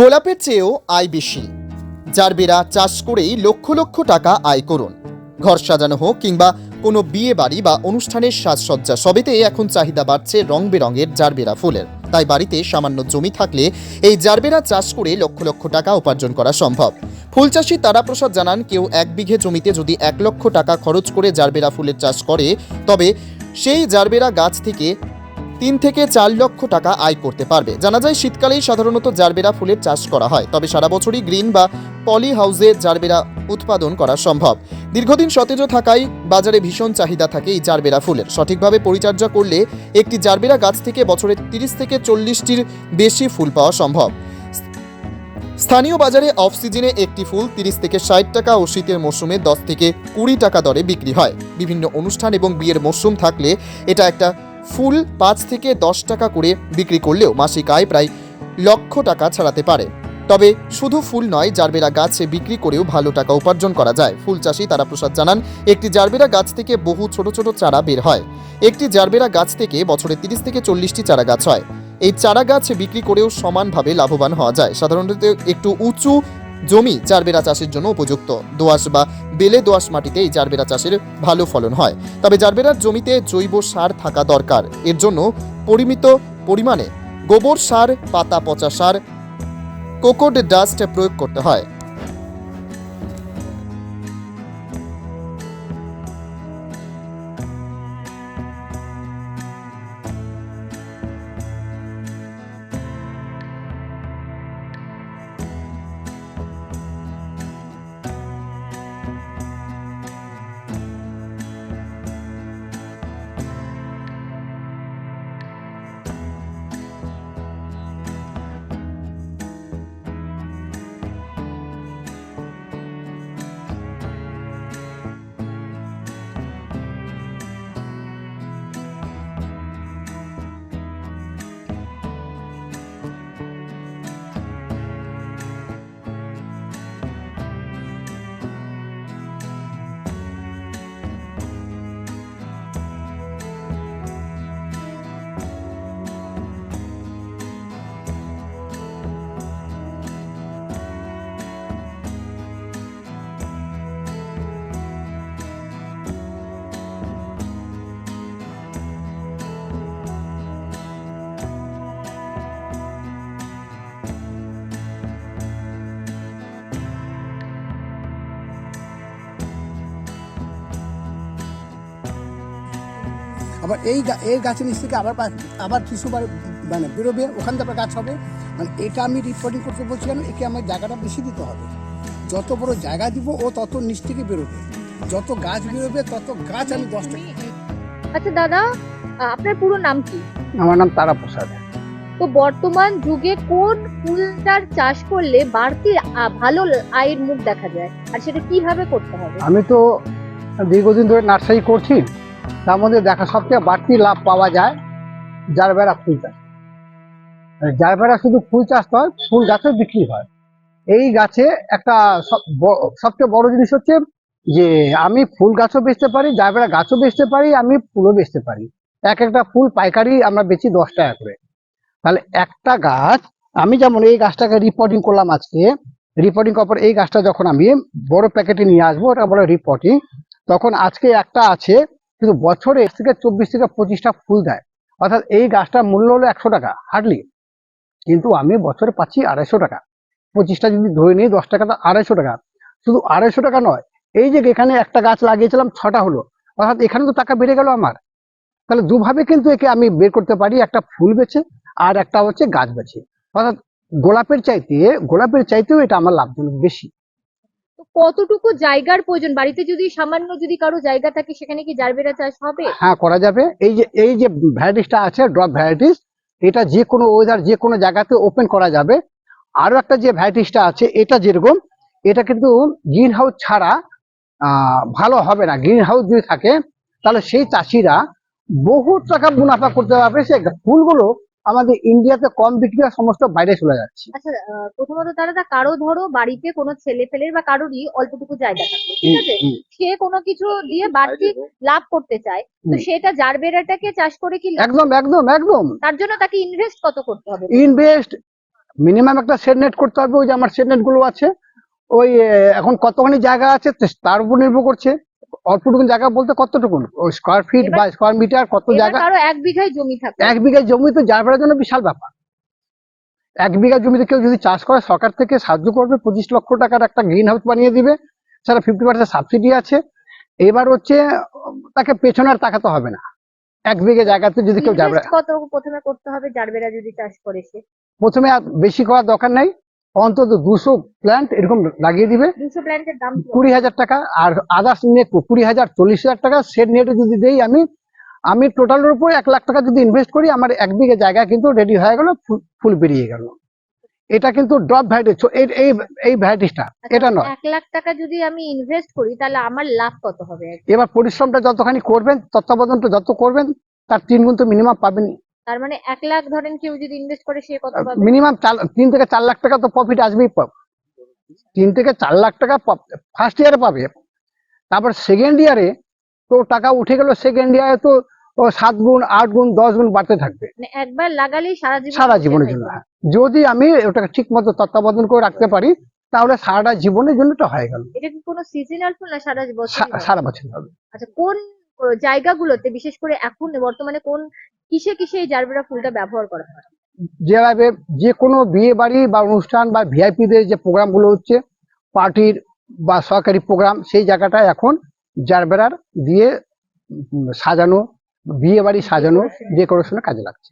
গোলাপের চেয়েও আয় বেশি। জারবেরা চাষ করেই লক্ষ লক্ষ টাকা আয় করুন। ঘর সাজানো হোক কিংবা কোনো বিয়ে বাড়ি বা অনুষ্ঠানের সাজসজ্জা, সবেতে এখন চাহিদা বাড়ছে রং বেরঙের জারবেরা ফুলের। তাই বাড়িতে সামান্য জমি থাকলে এই জারবেরা চাষ করে লক্ষ লক্ষ টাকা উপার্জন করা সম্ভব। ফুল চাষি তারাপ্রসাদ জানান, কেউ এক বিঘে জমিতে যদি এক লক্ষ টাকা খরচ করে জারবেরা ফুলের চাষ করে, তবে সেই জারবেরা গাছ থেকে তিন থেকে চার লক্ষ টাকা আয় করতে পারবে। জানা যায়, শীতকালেই সাধারণত জারবেরা ফুলের চাষ করা হয়, তবে সারা বছরই গ্রিন বা পলি হাউসে জারবেরা উৎপাদন করা সম্ভব। দীর্ঘদিন সতেজ থাকায় বাজারে ভীষণ চাহিদা থাকে এই জারবেরা ফুলের। সঠিকভাবে পরিচর্যা করলে একটি জারবেরা গাছ থেকে বছরে তিরিশ থেকে চল্লিশটির বেশি ফুল পাওয়া সম্ভব। স্থানীয় বাজারে অফ সিজনে একটি ফুল তিরিশ থেকে ষাট টাকা ও শীতের মরশুমে দশ থেকে কুড়ি টাকা দরে বিক্রি হয়। বিভিন্ন অনুষ্ঠান এবং বিয়ের মরশুম থাকলে এটা একটা ফুল পাঁচ থেকে দশ টাকা করে বিক্রি করলেও মাসিক আয় প্রায় লক্ষ টাকা ছাড়াতে পারে। তবে শুধু ফুল নয়, জারবেরা গাছ বিক্রি করেও ভালো টাকা উপার্জন করা যায়। ফুল চাষি তারা প্রসাদ জানান, একটি জারবেরা গাছ থেকে বহু ছোট ছোট চারা বের হয়। একটি জারবেরা গাছ থেকে বছরে তিরিশ থেকে চল্লিশটি চারা গাছ হয়। এই চারা গাছ বিক্রি করেও সমানভাবে লাভবান হওয়া যায়। সাধারণত একটু উঁচু জমি চারবেরা চাষের জন্য উপযুক্ত। দোয়াশ বা বেলে দোয়াশ মাটিতে এই জারবেরা চাষের ভালো ফলন হয়। তবে জারবেরার জমিতে জৈব সার থাকা দরকার। এর জন্য পরিমিত পরিমাণে গোবর সার, পাতা পচা সার, কোকোড ডাস্ট প্রয়োগ করতে হয়। আবার এই গা- এই গাছের নিচ থেকে আবার আবার কিছু বার মানে বেরোবে ওখান থেকে আবার গাছ হবে। মানে এটা আমি রিপোর্টিং করতে বলছি কেন একে আমার জায়গাটা বেশি দিতে হবে। যত বড় জায়গা দিব ও তত নিচ থেকে বেরোবে। যত গাছ বেরোবে তত গাছ আমি দশটা আচ্ছা দাদা আপনার পুরো নাম কি? আমার নাম তারা প্রসাদ তো বর্তমান যুগে কোন ফুলটার চাষ করলে বাড়তি ভালো আয়ের মুখ দেখা যায়? আর সেটা কীভাবে করতে হবে? আমি তো দীর্ঘদিন ধরে নার্সারি করছি। তার মধ্যে দেখা সবথেকে বাড়তি লাভ পাওয়া যায় যার বেড়া ফুল চাষ। যার বেড়া শুধু ফুল চাষ নয়, ফুল গাছও বিক্রি হয়। এই গাছে একটা সব- সবচেয়ে বড় জিনিস হচ্ছে যে আমি ফুল গাছও বেচতে পারি জারবেরা গাছও বেচতে পারি, আমি ফুলও বেচতে পারি। এক একটা ফুল পাইকারি আমরা বেচি দশ টাকা করে। তাহলে একটা গাছ, আমি যেমন এই গাছটাকে রিপোর্টিং করলাম আজকে রিপোর্টিং করার পর এই গাছটা যখন আমি বড় প্যাকেটে নিয়ে আসব, ওটা বলে রিপোর্টিং তখন আজকে একটা আছে কিন্তু বছরে থেকে চব্বিশ থেকে পঁচিশটা ফুল দেয়। অর্থাৎ এই গাছটার মূল্য হলো একশো টাকা, হার্ডলি। কিন্তু আমি বছরে পাচ্ছি আড়াইশো টাকা। পঁচিশটা যদি ধরে নিই, দশ টাকা তো আড়াইশো টাকা। শুধু আড়াইশো টাকা নয়, এই যে এখানে একটা গাছ লাগিয়েছিলাম ছটা হলো, অর্থাৎ এখানে তো টাকা বেড়ে গেল আমার। তাহলে দুভাবে কিন্তু একে আমি বের করতে পারি, একটা ফুল বেছে আর একটা হচ্ছে গাছ বেছে। অর্থাৎ গোলাপের চাইতে, গোলাপের চাইতেও এটা আমার লাভজনক বেশি। কতটুকু জায়গার প্রয়োজন? বাড়িতে যদি সামান্য যদি কারও জায়গা থাকে, সেখানে কি জারবেরা চাষ হবে? হ্যাঁ করা যাবে। এই যে এই যে ভ্যারাইটিসটা আছে ড্রপ ভ্যারাইটিস এটা যে কোনো ওয়েদার যে কোনো জায়গাতে ওপেন করা যাবে। আরও একটা যে ভ্যারাইটিসটা আছে, এটা যেরকম, এটা কিন্তু গ্রিন হাউস ছাড়া ভালো হবে না। গ্রিন হাউস যদি থাকে, তাহলে সেই চাষিরা বহু টাকা মুনাফা করতে পারবে। সে ফুলগুলো আমাদের ইন্ডিয়াতে কম বিক্রি হয় সমস্ত বাইরে চলে যাচ্ছে। আচ্ছা প্রথমত দাদা কারও ধরো বাড়িতে কোনো ছেলে ফেলের বা কারোরই অল্পটুকু জায়গা থাকে ঠিক আছে? সে কোনো কিছু দিয়ে বাড়তি লাভ করতে চায় তো। সেটা জারবেরাটাকে চাষ করে কি একদম একদম একদম। তার জন্য তাকে ইনভেস্ট কত করতে হবে? ইনভেস্ট মিনিমাম একটা সেট নেট করতে হবে ওই যে আমার সেট নেটগুলো আছে ওই এখন কতখানি জায়গা আছে তো তার উপর নির্ভর করছে। অল্পটুকু জায়গা বলতে কতটুকু ওই স্কোয়ার ফিট বা স্কোয়ার মিটার কত জায়গা? কারও এক বিঘায় জমি থাকে এক বিঘা জমি তো যার বেড়ার জন্য বিশাল ব্যাপার। এক বিঘা জমিতে কেউ যদি চাষ করে সরকার থেকে সাহায্য করবে পঁচিশ লক্ষ টাকার একটা গ্রিন হাউস বানিয়ে দিবে সেটা ফিফটি পার্সেন্ট সাবসিডি আছে। এবার হচ্ছে তাকে পেছনে আর তাকাতে হবে না। এক বিঘা জায়গাতে যদি কেউ যাবে কত প্রথমে করতে হবে? জারবেরা যদি চাষ করে সে। প্রথমে আর বেশি করার দরকার নেই। অন্তত দুশো প্ল্যান্ট এরকম লাগিয়ে দিবে? কুড়ি হাজার টাকা আর আদার্স নেট কুড়ি হাজার চল্লিশ হাজার টাকা সেট নেটে যদি দেই আমি আমি টোটালের উপর এক লাখ টাকা যদি ইনভেস্ট করি আমার এক বিঘা জায়গা কিন্তু রেডি হয়ে গেল ফুল বেরিয়ে গেল। এটা কিন্তু ড্রপ ভ্যারাইটি এই এই এই ভ্যারাইটিসটা আচ্ছা, এটা নয়। এক লাখ টাকা যদি আমি ইনভেস্ট করি তাহলে আমার লাভ কত হবে? এবার পরিশ্রমটা যতখানি করবেন তত্ত্বাবধানটা যত করবেন তার তিন গুণ তো মিনিমাম পাবেন তার মানে এক লাখ ধরেন কেউ যদি ইনভেস্ট করে সে কত পাবে? মিনিমাম তিন থেকে চার লাখ টাকা তো প্রফিট আসবেই পাবে তিন থেকে চার লাখ টাকা ফার্স্ট ইয়ারে পাবে। তারপর সেকেন্ড ইয়ারে তো টাকা উঠে গেল সেকেন্ড ইয়ারে তো ও সাত গুণ আট গুণ দশ গুণ বাড়তে থাকবে। মানে একবার লাগালেই সারা জীবন সারা জীবনের জন্য। যদি আমি ওটাকে ঠিক মতো তত্ত্বাবধান করে রাখতে পারি তাহলে সারাটা জীবনের জন্য তো হয়ে গেল। এটা কি কোনো সিজনাল ফুল না সারা বছর সারা বছর হবে। আচ্ছা কোন জায়গাগুলোতে বিশেষ করে এখন বর্তমানে কোন কিসে কিসে এই জারবেরা ফুলটা ব্যবহার করা হয়? যেভাবে যে কোনো বিয়ে বাড়ি বা অনুষ্ঠান বা ভিআইপিদের যে প্রোগ্রামগুলো হচ্ছে পার্টির বা সরকারি প্রোগ্রাম সেই জায়গাটা এখন জারবেরার দিয়ে সাজানো বিয়ে বাড়ি সাজানো ডেকোরেশনের কাজে লাগছে।